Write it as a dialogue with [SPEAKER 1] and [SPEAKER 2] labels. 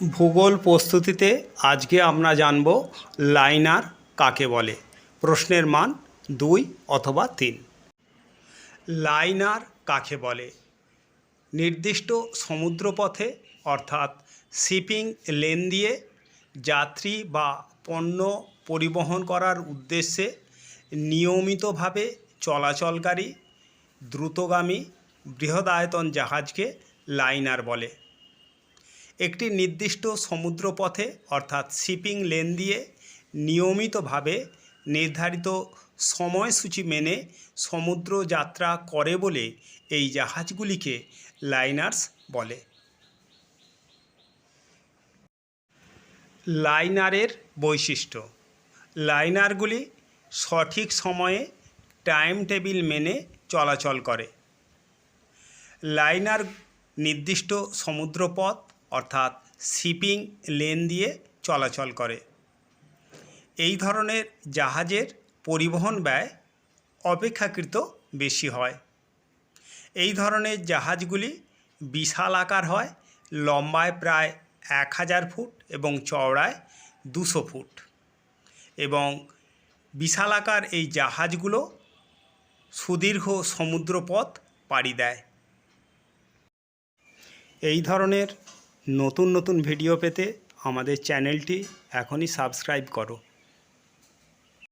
[SPEAKER 1] ভূগোল প্রস্তুতিতে আজকে আমরা জানব লাইনার কাকে বলে? প্রশ্নের মান দুই অথবা তিন। লাইনার কাকে বলে? নির্দিষ্ট সমুদ্রপথে, অর্থাৎ শিপিং লেন দিয়ে যাত্রী বা পণ্য পরিবহন করার উদ্দেশ্যে নিয়মিতভাবে চলাচলকারী দ্রুতগামী বৃহদায়তন জাহাজকে লাইনার বলে। একটি নির্দিষ্ট সমুদ্রপথে, অর্থাৎ শিপিং লেন দিয়ে, নিয়মিতভাবে নির্ধারিত সময়সূচি মেনে সমুদ্র যাত্রা করে বলে এই জাহাজগুলিকে লাইনার্স বলে। লাইনারের বৈশিষ্ট্য। লাইনারগুলি সঠিক সময়ে টাইম টেবিল মেনে চলাচল করে। লাইনার নির্দিষ্ট সমুদ্রপথ অর্থাৎ শিপিং লেন দিয়ে চলাচল করে। এই ধরনের জাহাজের পরিবহন ব্যয় অপেক্ষাকৃত বেশি হয়। এই ধরনের জাহাজগুলি বিশাল আকার হয়, লম্বায় প্রায় এক হাজার ফুট এবং চওড়ায় দুশো ফুট। এবং বিশাল আকার এই জাহাজগুলো সুদীর্ঘ সমুদ্রপথ পাড়ি দেয়। এই ধরনের নতুন নতুন ভিডিও পেতে আমাদের চ্যানেলটি এখনই সাবস্ক্রাইব করো।